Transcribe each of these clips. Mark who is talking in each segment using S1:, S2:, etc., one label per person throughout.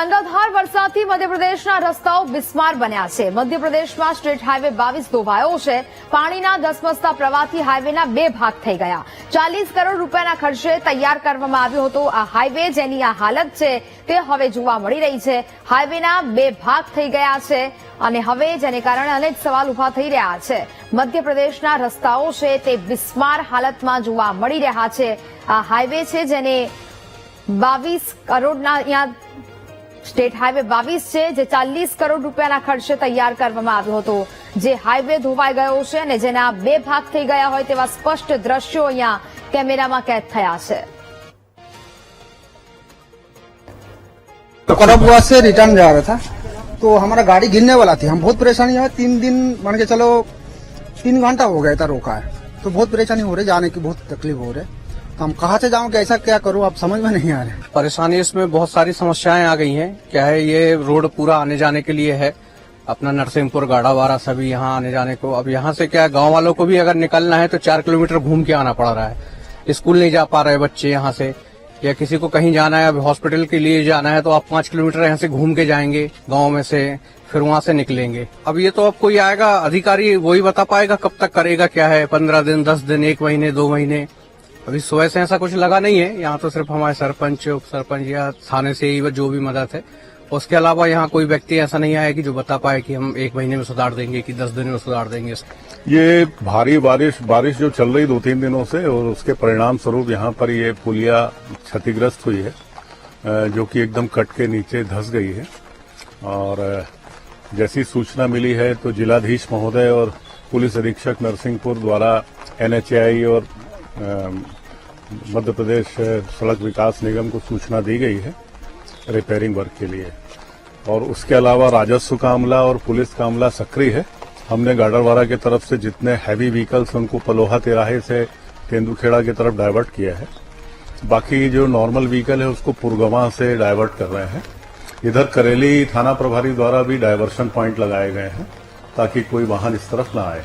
S1: અનરાધાર વરસાદથી મધ્યપ્રદેશના રસ્તાઓ બિસ્માર બન્યા છે. મધ્યપ્રદેશમાં સ્ટેટ હાઈવે બાવીસ ધોવાયો છે. પાણીના ધસમસતા પ્રવાહથી હાઈવેના બે ભાગ થઈ ગયા. ચાલીસ કરોડ રૂપિયાના ખર્ચે તૈયાર કરવામાં આવ્યો હતો આ હાઈવે જેની આ હાલત છે તે હવે જોવા મળી રહી છે. હાઈવેના બે ભાગ થઈ ગયા છે અને હવે જેને કારણે અનેક સવાલ ઊભા થઈ રહ્યા છે. મધ્યપ્રદેશના રસ્તાઓ છે તે બિસ્માર હાલતમાં જોવા મળી રહ્યા છે. આ હાઈવે છે જેને બાવીસ કરોડના અહીંયા સ્ટેટ હાઈવે બાવીસ છે જે ચાલીસ કરોડ રૂપિયાના ખર્ચે તૈયાર કરવામાં આવ્યો હતો જે હાઈવે ધોવાઈ ગયો છે અને જેના બે ભાગ થઈ ગયા હોય તેવા સ્પષ્ટ દ્રશ્યો અહીંયા કેમેરામાં કેદ થયા છે
S2: तो करबुआ से रिटर्न जा रहा था तो हमारा गाड़ी गिरने वाला थी हम बहुत परेशानी है तीन दिन मान के चलो तीन घंटा हो गया था रोका है तो बहुत परेशानी हो रही जाने की बहुत तकलीफ हो रही तो हम कहाँ से जाऊँ, कैसा क्या करूँ, आप समझ में नहीं आ रहे।
S3: परेशानी इसमें बहुत सारी समस्याएँ आ गई हैं। क्या है, ये रोड पूरा आने जाने के लिए है। अपना नरसिंहपुर गाड़ावाड़ा सभी यहाँ आने जाने को। अब यहाँ से क्या, गाँव वालों को भी अगर निकलना है तो चार किलोमीटर घूम के आना पड़ रहा है। स्कूल नहीं जा पा रहे बच्चे यहाँ से। या किसी को कहीं जाना है हॉस्पिटल के लिए जाना है तो आप पाँच किलोमीटर यहाँ से घूम के जाएँगे, गाँव में से, फिर वहाँ से निकलेंगे। अब ये तो अब कोई आएगा, अधिकारी वही बता पाएगा कब तक करेगा, क्या है, पंद्रह दिन, दस दिन, एक महीने, दो महीने। अभी सुबह से ऐसा कुछ लगा नहीं है। यहाँ तो सिर्फ़ हमारे सरपंच उप सरपंच या थाने से ही जो भी मदद है। उसके अलावा यहाँ कोई व्यक्ति ऐसा नहीं आया कि जो बता पाए कि हम एक महीने में सुधार देंगे, कि दस दिन में सुधार देंगे।
S4: ये भारी बारिश बारिश जो चल रही दो तीन दिनों से, और उसके परिणाम स्वरूप यहाँ पर ये पुलिया क्षतिग्रस्त हुई है जो कि एकदम कट के नीचे धस गई है। और जैसी सूचना मिली है तो जिलाधीश महोदय और पुलिस अधीक्षक नरसिंहपुर द्वारा एनएचआई और मध्य प्रदेश सड़क विकास निगम को सूचना दी गई है रिपेयरिंग वर्क के लिए। और उसके अलावा राजस्व का अमला और पुलिस का अमला सक्रिय है। हमने गाडरवाड़ा की तरफ़ से जितने हैवी व्हीकल्स उनको पलोहा तिराहे से तेंदुखेड़ा की तरफ़ डाइवर्ट किया है। बाकी जो नॉर्मल व्हीकल है उसको पुरगवा से डाइवर्ट कर रहे हैं। इधर करेली थाना प्रभारी द्वारा भी डायवर्शन पॉइंट लगाए गए हैं ताकि कोई वाहन इस तरफ़ न आए।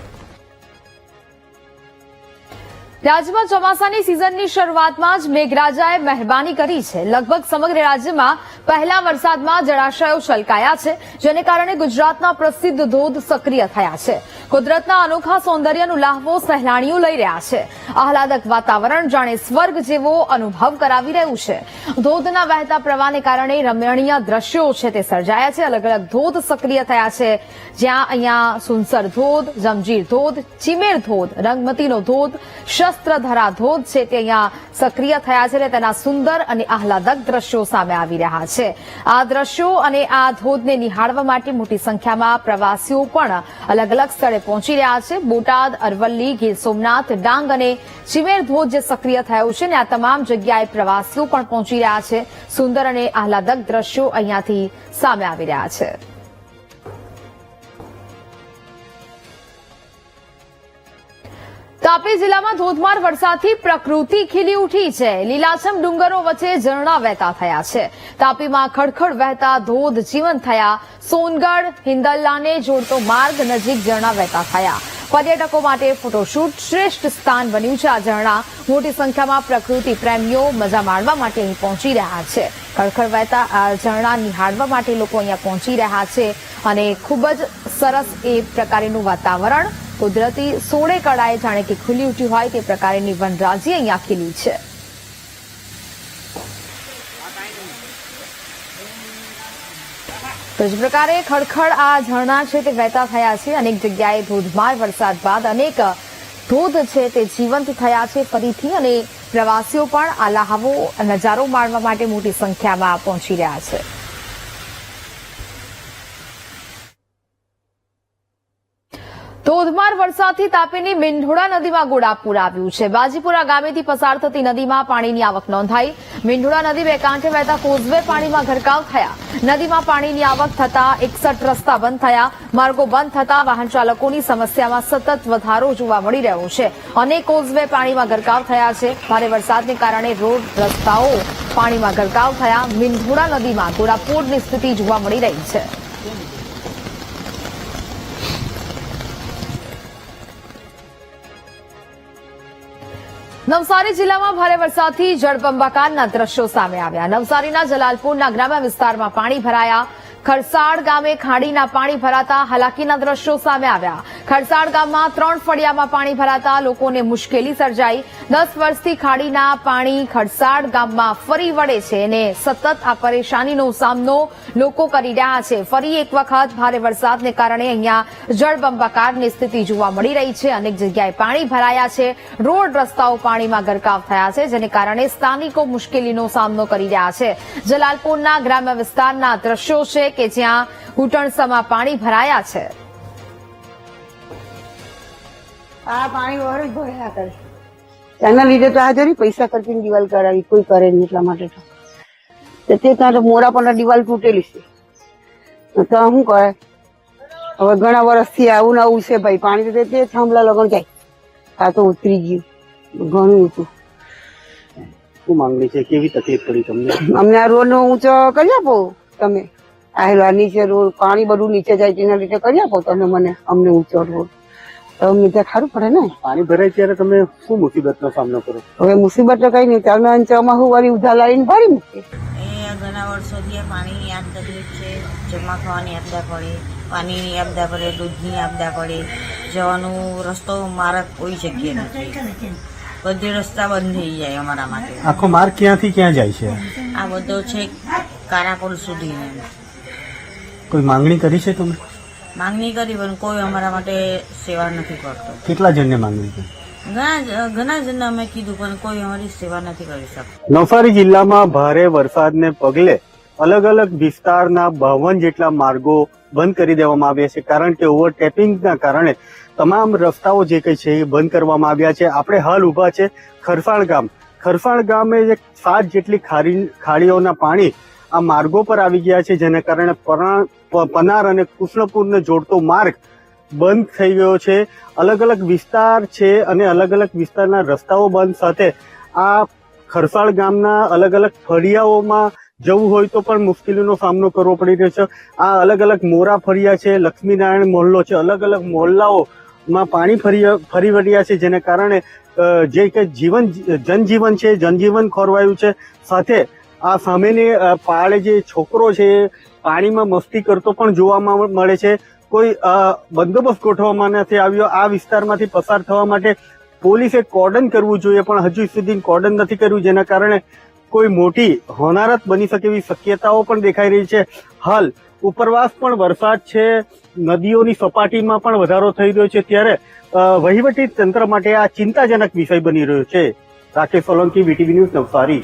S1: રાજ્યમાં ચોમાસાની સિઝનની શરૂઆતમાં જ મેઘરાજાએ મહેરબાની કરી છે. લગભગ સમગ્ર રાજ્યમાં પહેલા વરસાદમાં જળાશયો છલકાયા છે, જેને કારણે ગુજરાતના પ્રસિદ્ધ ધોધ સક્રિય થયા છે. કુદરતના અનોખા સૌંદર્યનો લાહવો સહેલાણીઓ લઈ રહ્યા છે. આહલાદક વાતાવરણ જાણે સ્વર્ગ જેવો અનુભવ કરાવી રહ્યું છે. ધોધના વહેતા પ્રવાહને કારણે રમણીય દ્રશ્યો છે તે સર્જાયા છે. અલગ અલગ ધોધ સક્રિય થયા છે. જ્યાં અહીંયા સુનસર ધોધ જમજીર ધોધ, ચીમેર ધોધ, રંગમતીનો ધોધ, શસ્ત્રધરા ધોધ છે તે અહીંયા સક્રિય થયા છે અને તેના સુંદર અને આહલાદક દ્રશ્યો સામે આવી રહ્યા છે. આ દ્રશ્યો અને આ ધોધને નિહાળવા માટે મોટી સંખ્યામાં પ્રવાસીઓ પણ અલગ અલગ સ્થળે પહોંચી રહ્યા છે. બોટાદ, અરવલ્લી, ગીર સોમનાથ, ડાંગ અને ચીમેર ધોધ જે સક્રિય થયો છે ને આ તમામ જગ્યાએ પ્રવાસીઓ પણ પહોંચી રહ્યા છે. સુંદર અને આહલાદક દ્રશ્યો અહીંયાથી સામે આવી રહ્યા છે. તાપી જિલ્લામાં ધોધમાર વરસાદથી પ્રકૃતિ ખીલી ઉઠી છે. લીલાછમ ડુંગરો વચ્ચે ઝરણા વહેતા થયા છે. તાપીમાં ખડખડ વહેતા ધોધ જીવંત થયા. સોનગઢ, હિંદલ્લાને જોડતો માર્ગ નજીક ઝરણા વહેતા થયા. પર્યટકો માટે ફોટોશૂટ શ્રેષ્ઠ સ્થાન બન્યું છે આ ઝરણા. મોટી સંખ્યામાં પ્રકૃતિ પ્રેમીઓ મજા માણવા માટે અહીં પહોંચી રહ્યા છે. ખડખડ વહેતા આ ઝરણા નિહાળવા માટે લોકો અહીંયા પહોંચી રહ્યા છે અને ખૂબ જ સરસ એ પ્રકારનું વાતાવરણ કુદરતી સોળે કળાએ જાણે કે ખુલી ઉઠી હોય તે પ્રકારની વનરાજી અહીંયા ખીલી છે. તો જ પ્રકારે ખડખડ આ ઝરણા છે તે વહેતા થયા છે. અનેક જગ્યાએ ધોધમાર વરસાદ બાદ અનેક ધોધ છે તે જીવંત થયા છે ફરીથી અને પ્રવાસીઓ પણ આ લહાવો નજારો માણવા માટે મોટી સંખ્યામાં પહોંચી રહ્યા છે. ધોધમાર વરસાદથી તાપીની મીંઢોળા નદીમાં ગોળાપુર આવ્યું છે. બાજીપુરા ગામેથી પસાર થતી નદીમાં પાણીની આવક નોંધાઈ. મીંઢોળા નદી બે કાંઠે વહેતા કોઝવે પાણીમાં ગરકાવ થયા. નદીમાં પાણીની આવક થતા એકસઠ રસ્તા બંધ થયા. માર્ગો બંધ થતા વાહન ચાલકોની સમસ્યામાં સતત વધારો જોવા મળી રહ્યો છે. અનેક કોઝવે પાણીમાં ગરકાવ થયા છે. ભારે વરસાદને કારણે રોડ રસ્તાઓ પાણીમાં ગરકાવ થયા. મીંઢોળા નદીમાં ગોળાપુરની સ્થિતિ જોવા મળી રહી છે. નવસારી જિલ્લામાં ભારે વરસાદથી જળબંબાકારના દ્રશ્યો સામે આવ્યા. નવસારીના જલાલપુરના ગ્રામ્ય વિસ્તારમાં પાણી ભરાયા. ખરસાડ ગામે ખાડીના પાણી ભરાતા હાલાકીના દ્રશ્યો સામે આવ્યા. ખરસાડ ગામમાં ત્રણ ફળિયામાં પાણી ભરાતા લોકોને મુશ્કેલી સર્જાઈ. દસ વર્ષથી ખાડીના પાણી ખરસાડ ગામમાં ફરી વળે છે અને સતત આ પરેશાનીનો સામનો લોકો કરી રહ્યા છે. ફરી એક વખત ભારે વરસાદને કારણે અહીંયા જળબંબાકારની સ્થિતિ જોવા મળી રહી છે. અનેક જગ્યાએ પાણી ભરાયા છે. રોડ રસ્તાઓ પાણીમાં ગરકાવ થયા છે, જેને કારણે સ્થાનિકો મુશ્કેલીનો સામનો કરી રહ્યા છે. જલાલપુરના ગ્રામ્ય વિસ્તારના દ્રશ્યો છે કે જ્યાં ઘૂંટણસમાં પાણી ભરાયા છે.
S5: આ પાણી વર જ ભર્યા કરે એના લીધે તો આ પૈસા ખર્ચીને દિવાલ કરાવી કોઈ કરે નહીં એટલા માટે તો. તો ત્યાં તો મોરા પણ દિવાલ તૂટેલી છે. તો શું કરે હવે ઘણા વર્ષથી આવું ને આવું છે ભાઈ પાણી તો તે થાંભલા લગન જાય આ તો ઉતરી ગયું. ઘણું હતું.
S6: શું માંગણી છે? કેવી તકલીફ પડી તમને?
S5: અમને આ રોડ નો ઊંચો કરી આપો તમે. આ નીચે રોડ પાણી બધું નીચે જાય તેના લીધે કરી આપો તમે મને અમને ઊંચો રોડ. તો અમને ત્યાં ખારું પડે ને.
S6: પાણી ભરાય ત્યારે તમે શું મુસીબતનો સામનો કરો?
S5: હવે મુસીબત તો કઈ નહીં ચાલો ચોમાસું વાળી ઉધા લાવીને ભરી મૂકે.
S7: એ ઘણા વર્ષોથી પાણીની યાદ તકલીફ છે. જમા ખાવાની આપદા પડે પાણીની આપદા પડે દૂધની આપદા પડે. જવાનું રસ્તો માર્ગ કોઈ જગ્યાએ નથી. બધે રસ્તા બંધ થઈ જાય અમારા માટે.
S6: આખો માર્ગ ક્યાંથી ક્યાં જાય છે?
S7: આ બધો છે કારાકોલ સુધી
S6: કોઈ માંગણી કરી છે તમે
S7: માંગણી કરી પણ કોઈ અમારા માટે સેવા નથી કરતો.
S6: કેટલા જણને માંગણી કરી?
S7: ઘણા જણને અમે કીધું પણ કોઈ અમારી સેવા નથી કરી શકતું.
S6: નવસારી જિલ્લામાં ભારે વરસાદને પગલે અલગ અલગ વિસ્તારના બાવન જેટલા માર્ગો બંધ કરી દેવામાં આવ્યા છે કારણ કે ઓવરટેપિંગના કારણે તમામ રસ્તાઓ જે કઈ છે એ બંધ કરવામાં આવ્યા છે. આપણે હાલ ઊભા છે ખરસાણ ગામ. ખરસાણ ગામે સાત જેટલી ખાડી ખાડીઓના પાણી આ માર્ગો પર આવી ગયા છે, જેને કારણે પનાર અને કૃષ્ણપુરને જોડતો માર્ગ બંધ થઈ ગયો છે. અલગ અલગ વિસ્તાર છે અને અલગ અલગ વિસ્તારના રસ્તાઓ બંધ સાથે આ ખરસાળ ગામના અલગ અલગ ફળિયાઓમાં જવું હોય તો પણ મુશ્કેલીનો સામનો કરવો પડી રહ્યો છે. આ અલગ અલગ મોરા ફળિયા છે, લક્ષ્મીનારાયણ મોહલ્લો છે. અલગ અલગ મોહલ્લાઓમાં પાણી ફરી ફરી વળ્યા છે, જેને કારણે જે કે જીવન, જનજીવન છે, જનજીવન ખોરવાયું છે. સાથે આ સામેની પાળે જે છોકરો છે પાણીમાં મસ્તી કરતો પણ જોવામાં મળે છે. કોઈ બંદોબસ્ત ગોઠવવામાં નથી આવ્યો. આ વિસ્તારમાંથી પસાર થવા માટે પોલીસે કોર્ડન કરવું જોઈએ, પણ હજુ સુધી કોર્ડન નથી કર્યું, જેના કારણે કોઈ મોટી હોનારત બની શકે એવી શક્યતાઓ પણ દેખાઈ રહી છે. હાલ, ઉપરવાસ પણ વરસાદ છે, નદીઓની સપાટીમાં પણ વધારો થઈ રહ્યો છે. ત્યારે વહીવટી તંત્ર માટે આ ચિંતાજનક વિષય બની રહ્યો છે. Rakesh Solanki, VTV news Navsari.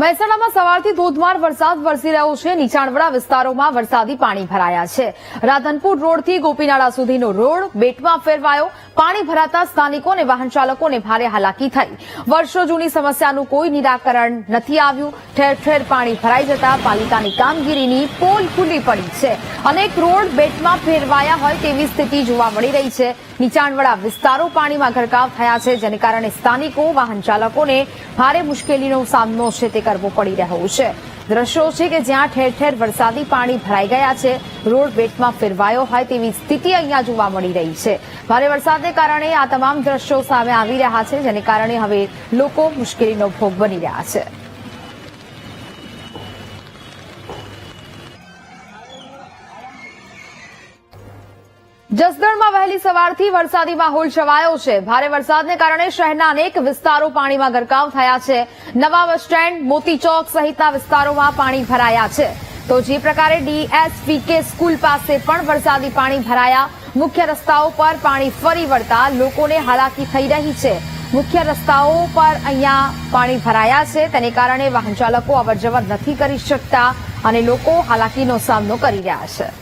S1: મહેસાણામાં સવારથી ધોધમાર વરસાદ વરસી રહ્યો છે. નીચાણવાળા વિસ્તારોમાં વરસાદી પાણી ભરાયા છે. રાધનપુર રોડથી ગોપીનાળા સુધીનો રોડ બેટમાં ફેરવાયો. પાણી ભરાતા સ્થાનિકો અને વાહન ચાલકોને ભારે હાલાકી થઈ. વર્ષો જૂની સમસ્યાનું કોઈ નિરાકરણ નથી આવ્યું. ઠેર ઠેર પાણી ભરાઈ જતા પાલિકાની કામગીરીની પોલ ખુલ્લી પડી છે. અનેક રોડ બેટમાં ફેરવાયા હોય તેવી સ્થિતિ જોવા મળી રહી છે. નીચાણવાળા વિસ્તારો પાણીમાં ગરકાવ થયા છે, જેને કારણે સ્થાનિકો, વાહન ચાલકોને ભારે મુશ્કેલીનો સામનો છે તે કરવો પડી રહ્યો છે. દ્રશ્યો છે કે જ્યાં ઠેર ઠેર વરસાદી પાણી ભરાઈ ગયા છે, રોડ બેટમાં ફેરવાયો હોય તેવી સ્થિતિ અહીંયા જોવા મળી રહી છે. ભારે વરસાદને કારણે આ તમામ દ્રશ્યો સામે આવી રહ્યા છે, જેને કારણે હવે લોકો મુશ્કેલીનો ભોગ બની રહ્યા છે. જસદણમાં વહેલી સવારથી વરસાદી માહોલ છવાયો છે. ભારે વરસાદને કારણે શહેરના અનેક વિસ્તારો પાણીમાં ગરકાવ થયા છે. નવા બસ સ્ટેન્ડ, મોતી ચોક સહિતના વિસ્તારોમાં પાણી ભરાયા છે. તો જે પ્રકારે ડીએસપીકે સ્કૂલ પાસે પણ વરસાદી પાણી ભરાયા. મુખ્ય રસ્તાઓ પર પાણી ફરી વળતા લોકોને હાલાકી થઈ રહી છે. મુખ્ય રસ્તાઓ પર અહીંયા પાણી ભરાયા છે. તેને કારણે વાહન ચાલકો અવરજવર નથી કરી શકતા અને લોકો હાલાકીનો સામનો કરી રહ્યા છે.